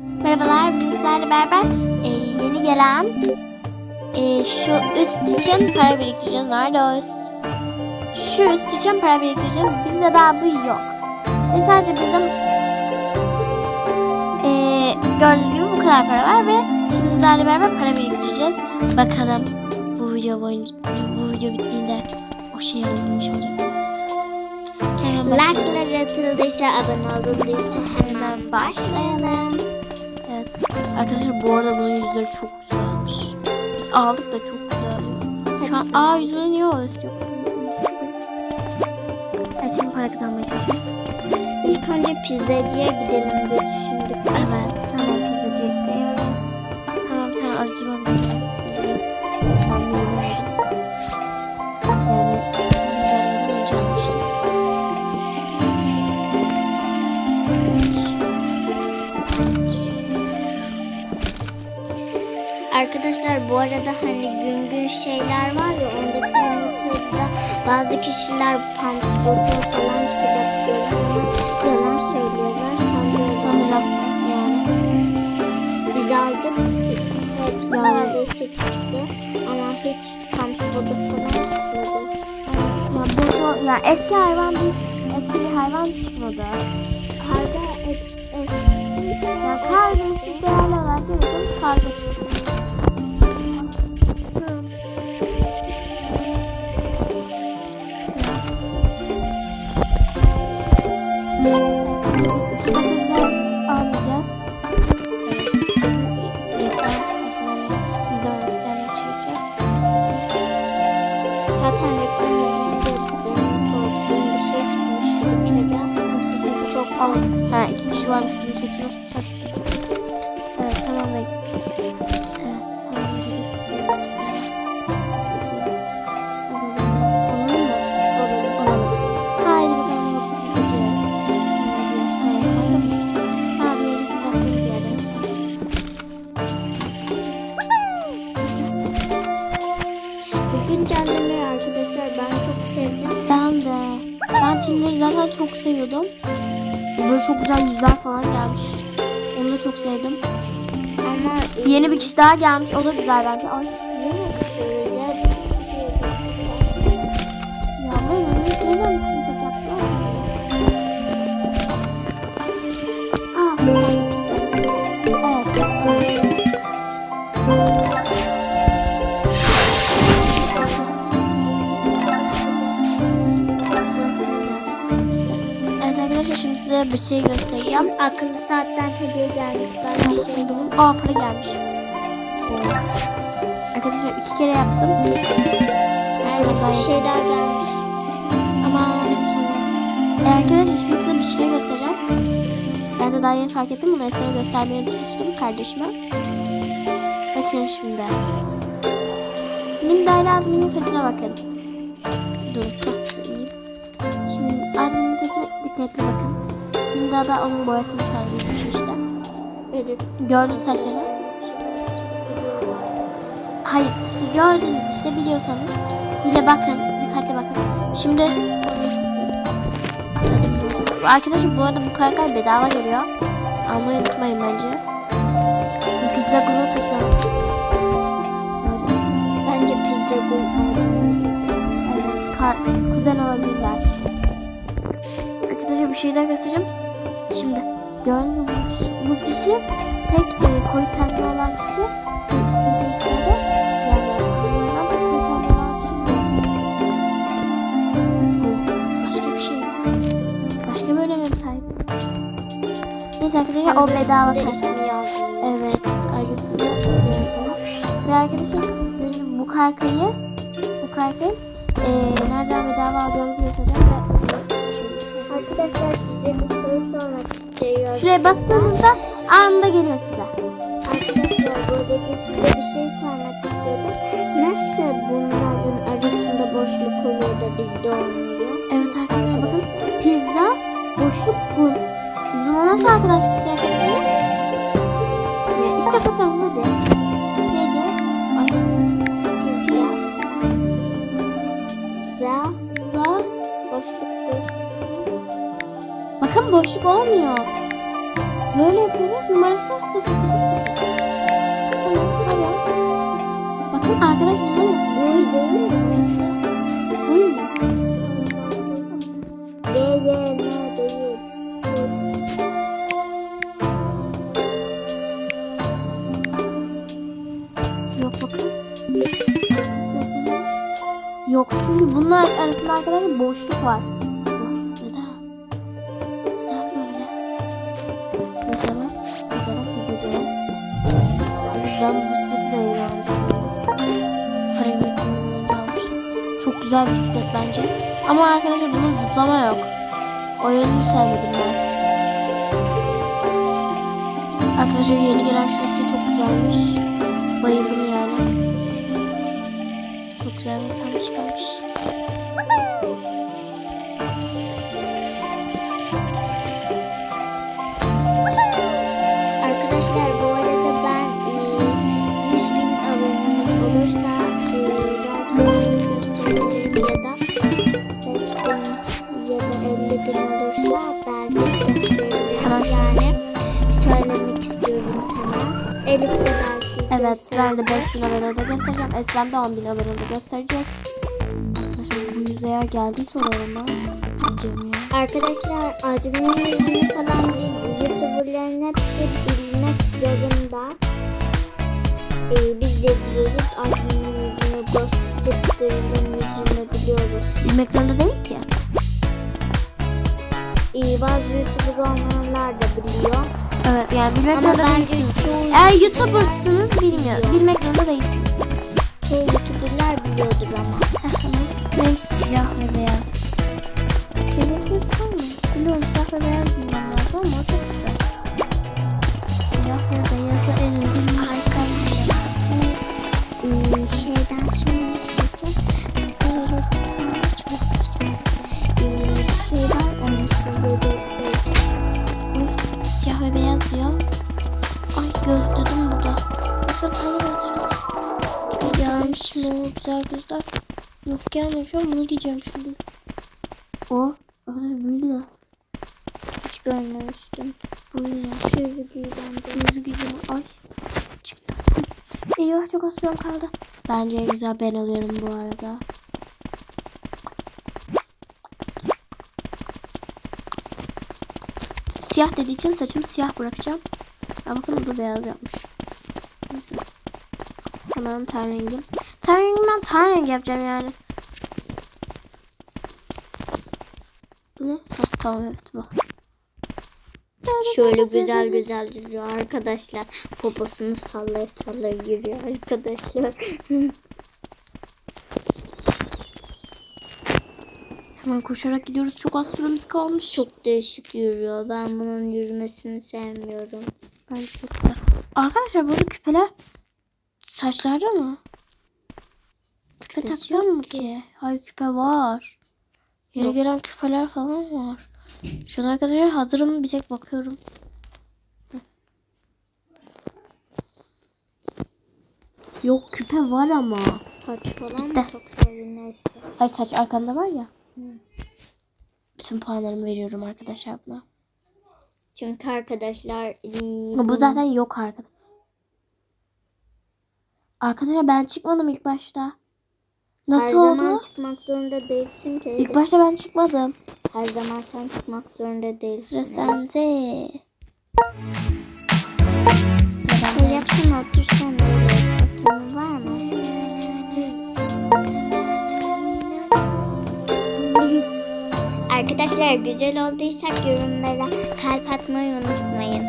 Merhabalar, bugün sizlerle beraber e, yeni gelen e, şu üst için para biriktireceğiz. Nerede üst? Şu üst için para biriktireceğiz. Bizde daha bu yok. Ve sadece bizim e, gördüğünüz gibi bu kadar para var ve şimdi sizlerle beraber para biriktireceğiz. Bakalım bu video boyunca bu video bittiğinde o şeyi alabilmiş olacak. Like'lar atıldıysa, abone olduysa Hemen başlayalım. Arkadaşlar bu arada bunun yüzleri çok güzelmiş. Biz aldık da çok güzel. Şu an A yüzüne niye yok? Evet şimdi para kazanmaya çalışıyoruz. İlk önce pizzacıya gidelim diye düşündük. Evet tamam pizzacıya gidiyoruz. Tamam sen aracıma. Arkadaşlar bu arada hani gün gün şeyler var ya ondaki yumurtada bazı kişiler pamuklu falan çıkacak diyorlar ama yalan söylüyorlar. Sanırım. Sanırım yani. Biz aldık. Hepsi neredeyse çıktı. Ama hiç pamuklu falan çıkmadı. Ya bu çok, ya eski hayvan bir eski bir hayvan çıkmadı. Karga et, et, Ya karga siz değerli olarak görürseniz karga çıktı. Güzel yüzler falan gelmiş. Onu da çok sevdim. Ama Yeni bir kişi daha gelmiş. O da güzel bence. Ay size bir şey göstereceğim. akıllı saatten hediye gelmiş. Ben şey Buldum. Aa para gelmiş. Arkadaşlar iki kere yaptım. Defa bir şey daha gelmiş. Ama anladım sonra. E arkadaşlar şimdi size bir şey göstereceğim. Ben de daha yeni fark ettim bunu Esra'ya göstermeyi unutmuştum kardeşime. Bakın şimdi. Linda ile Admin'in saçına bakın. Dur. Şimdi Admin'in saçına dikkatli bakın. Linda da onun boyasını bir şey işte. Evet. Gördünüz saçlarını. Hayır işte gördünüz işte biliyorsanız. Yine bakın dikkatli bakın. Şimdi Arkadaşlar bu arada bu kaykay bedava geliyor. Almayı unutmayın bence. Pizza Gulu saçına? Bence pizza kar, kuzen olabilirler. Arkadaşlar bir şey daha göstereceğim. Şimdi gördünüz mü bu kişi, tek e, koyu tenli olan kişi. Yani koyulardan da koyu tenli olan kişi bu. Bu başka bir şey? Başka bir öneme sahip? Neyse arkadaşlar o bedava yazdım. Evet, yazdım. Ve arkadaşlar bu kaykayı bu kaykayı eee nereden bedava alacağınızı göstereceğim ve şuraya bastığınızda anında geliyor size. Arkadaşlar bir şey sormak istiyorum. Nasıl bunların arasında boşluk oluyor da bizde olmuyor? Evet arkadaşlar bakın pizza boşluk bu. Biz buna nasıl arkadaşlık isteği yapacağız? Ya ilk kapatalım hadi. Neydi? Ay. Pizza. Za. Boşluk bu. Bakın boşluk olmuyor. Böyle yapıyoruz. Numarası 000. Tamam ara. Bakın arkadaş bulamıyor. Bu değil mi? Buyur mu? B, Y, N değil. Yok bakın. Yok çünkü bunlar arasında arkadaşlar boşluk var. Çok güzel bir bisiklet bence. Ama arkadaşlar bunda zıplama yok. O yönünü sevmedim ben. Arkadaşlar yeni gelen şu üstü çok güzelmiş. Bayıldım yani. Çok güzel bir pembiş pembiş. Evet de 5000 abonede göstereceğim. Eslem de 10.000 abonede gösterecek. Arkadaşlar bu yüz eğer geldiyse ya. Arkadaşlar adminin yüzünü falan biz youtuberların hepsi bilmek zorunda. Ee, biz de biliyoruz adminin yüzünü, gossiplerin yüzünü biliyoruz. Bilmek zorunda değil ki. Ee, bazı youtuber olmayanlar da biliyor. Evet yani bilmek Ama zorunda bence değilsiniz. çoğu, Eğer YouTuber'sınız bilmiyor. Bilmek zorunda değilsiniz. çoğu youtuberlar biliyordur ama. Benim siyah ve beyaz. Kelebek göz var mı? Biliyorum siyah ve beyaz bilmem lazım ama o çok O güzel gözler? Yok gelmemiş ama bunu giyeceğim şimdi. O. Arkadaşlar büyülü ne? Hiç görmemiştim. Büyülü ne? Şu yüzüğü bence. Yüzü güzel. Ay. Çıktı. Eyvah çok az sürem kaldı. Bence en güzel ben alıyorum bu arada. Siyah dediği için saçımı siyah bırakacağım. Ya bakın bu da beyaz yapmış. Neyse. Hemen ten rengim. Ten ben ten rengi yapacağım yani. Bu ne? Heh, tamam evet bu. Şöyle güzel güzel duruyor arkadaşlar. Poposunu sallaya sallaya yürüyor arkadaşlar. Hemen koşarak gidiyoruz. Çok az süremiz kalmış. Çok değişik yürüyor. Ben bunun yürümesini sevmiyorum. Bence çok güzel. Arkadaşlar burada küpeler saçlarda mı? Küpe taksam mı ki? Hayır küpe var. Yok. gelen küpeler falan var. Şu an arkadaşlar hazırım bir tek bakıyorum. Yok küpe var ama. Taç falan mı taksaydın neyse. Hayır saç arkamda var ya. Hı. Bütün puanlarımı veriyorum arkadaşlar buna. Çünkü arkadaşlar Ama bu zaten yok arkadaşlar. Arkadaşlar ben çıkmadım ilk başta. Nasıl her oldu? zaman çıkmak zorunda değilsin ki. İlk başta ben çıkmadım. Her zaman sen çıkmak zorunda değilsin. Sıra sende. Sıra Şey bende. yapsana otursana. Oturma var mı? Arkadaşlar güzel olduysak yorumlara kalp atmayı unutmayın.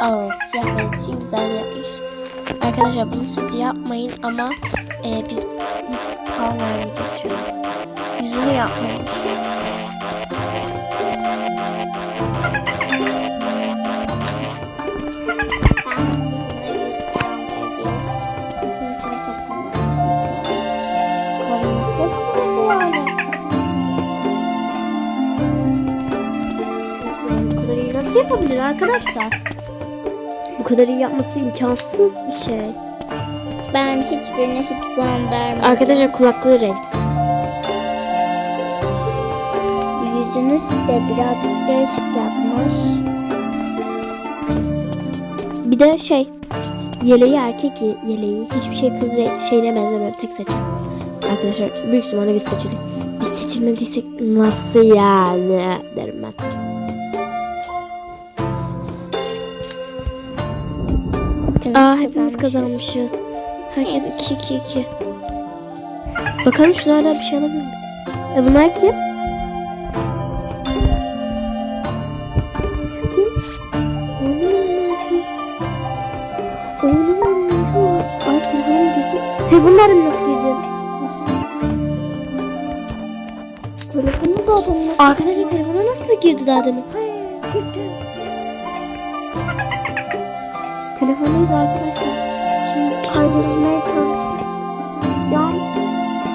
Aa, siyah beyaz için güzel yapmış. Arkadaşlar bunu siz yapmayın ama e, biz, puan vermeyi geçiyoruz. Yüzünü kadar iyi nasıl yapabilir arkadaşlar? Bu kadar iyi yapması imkansız bir şey. Ben hiçbirine hiç puan vermedim. Arkadaşlar kulaklığı renk. Yüzünüz de birazcık değişik yapmış. Bir de şey yeleği erkek ye- yeleği. Hiçbir şey kız şeyine benzemiyor. Tek seçim. Arkadaşlar büyük ihtimalle biz seçelim. Biz seçilmediysek nasıl yani derim ben. Aa hepimiz kazanmışız. Herkes 2 2 2. Bakalım şunlardan bir şey alabilir miyim? E bunlar kim? Telefonlarım nasıl girdi? Telefonu da adamın Arkadaşlar telefona nasıl girdi daha demin? Telefondayız arkadaşlar. Kaydetmeye çalışacağım.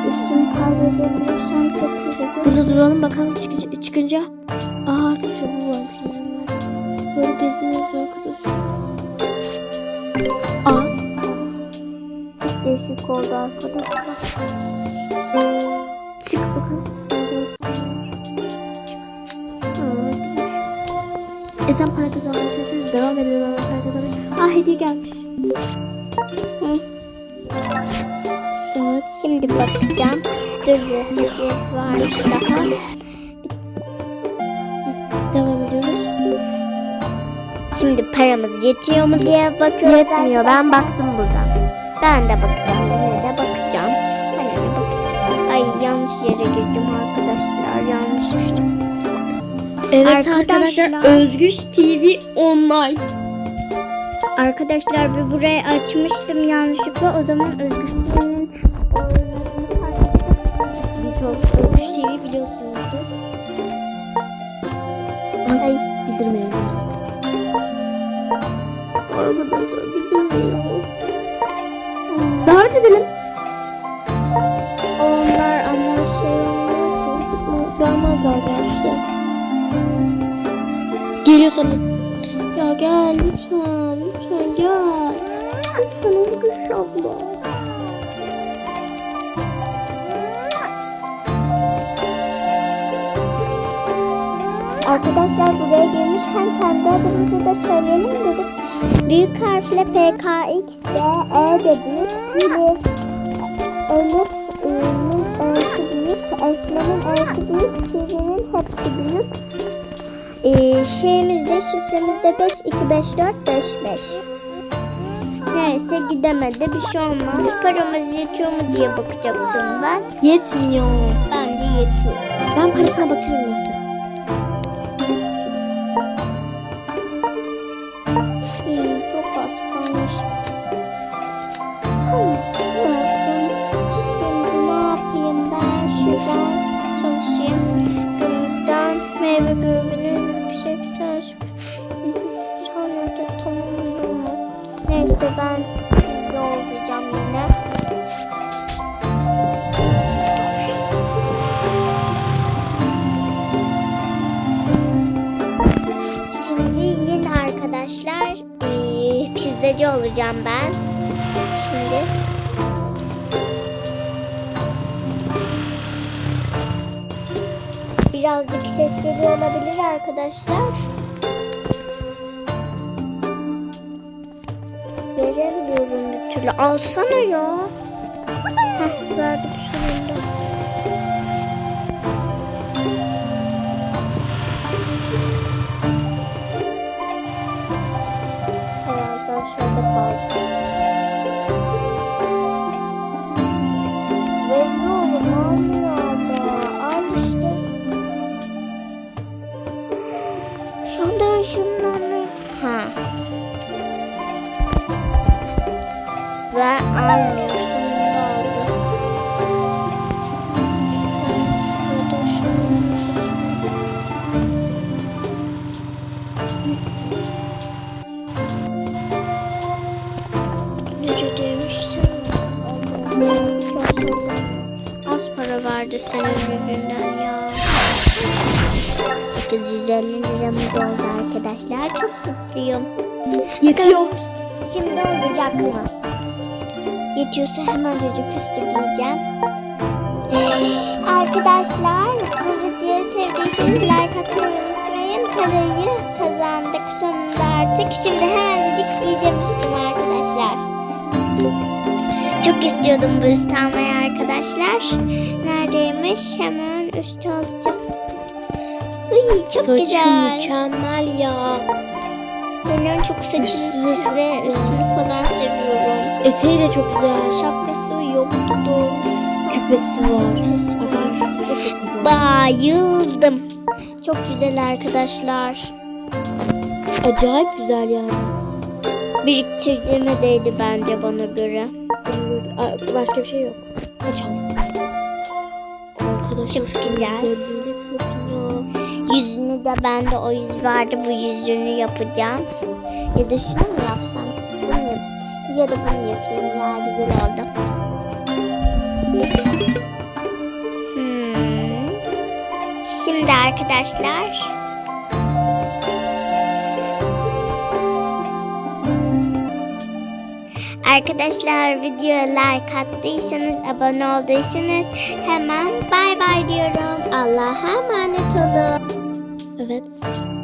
Üstümü kaydedebilirsem çok iyi olur. Burada duralım bakalım çıkınca. çıkınca. Aa arkadaşlar bu varmış. Böyle geziniyoruz arkadaşlar. Aa Çok değişik oldu arkadaşlar. çık bakalım. E sen para kazanmaya çalışıyoruz. Devam edelim para kazanmaya. Aa hediye gelmiş. Şimdi bakacağım. Dur bir varmış daha. Devam ediyoruz. Şimdi paramız yetiyor mu diye bakıyoruz. Yetmiyor. Ben baktım buradan. Ben de bakacağım. Yine de bakacağım. Ben de bakacağım. Ay yanlış yere girdim arkadaşlar. Yanlış girdim. Evet Arkadaşlar, arkadaşlar Özgüç TV online. Arkadaşlar bir burayı açmıştım yanlışlıkla. O zaman Özgür TV'nin Özgür TV biliyorsunuzdur. Ay bildirmeyelim. Arkadaşlar bildirmeyelim. Davet edelim. Onlar ama şey. Görmezler gençler. Geliyor sanırım. Ya gel lütfen. Lütfen gel. Lütfen Özgüç abla. Arkadaşlar buraya gelmişken kendi adımızı da söyleyelim dedik. Büyük harfle PKX de E de büyük. Elif, Elif, E'nin E'si büyük. Esmen'in E'si büyük. TV'nin hepsi büyük. Ee, şeyimizde şifremizde 5 2 5 4 5 5. Neyse gidemedi bir şey olmaz. Paramız yetiyor mu diye bakacaktım ben. Yetmiyor. Bence yetiyor. Ben parasına bakıyorum nasıl. Ben yollayacağım yine. Şimdi yine arkadaşlar pizzacı olacağım ben. Şimdi. Birazcık ses geliyor olabilir arkadaşlar. Veremiyorum bir türlü. Alsana ya. Heh, verdim sonunda. Çok mutluyum. Yetiyor. Şimdi olacak mı? Yetiyorsa hemen çocuk üstü giyeceğim. Arkadaşlar bu videoyu sevdiyseniz like atmayı unutmayın. parayı kazandık sonunda artık. Şimdi hemencecik yiyeceğim üstüme arkadaşlar. Çok istiyordum bu üstü almayı arkadaşlar. Neredeymiş? Hemen üstü alacağım. Uy, çok Saçı güzel. mükemmel ya. Çok saçını ve üstünü falan seviyorum. Eteği de çok güzel. Şapkası yoktu. Küpesi var. Küpesi. Bayıldım. Çok güzel arkadaşlar. Acayip güzel yani. Biriktirdiğime değdi bence bana göre. Başka bir şey yok. Açalım. Arkadaşlar Çok güzel. Bakın ya. Yüzünü de o yüz vardı. Bu yüzünü yapacağım. Ya da şunu mu yapsam? Bunu. Ya da bunu yapayım ya güzel oldu. Hmm. Şimdi arkadaşlar Arkadaşlar videoya like attıysanız, abone olduysanız hemen bay bay diyorum. Allah'a emanet olun. Evet.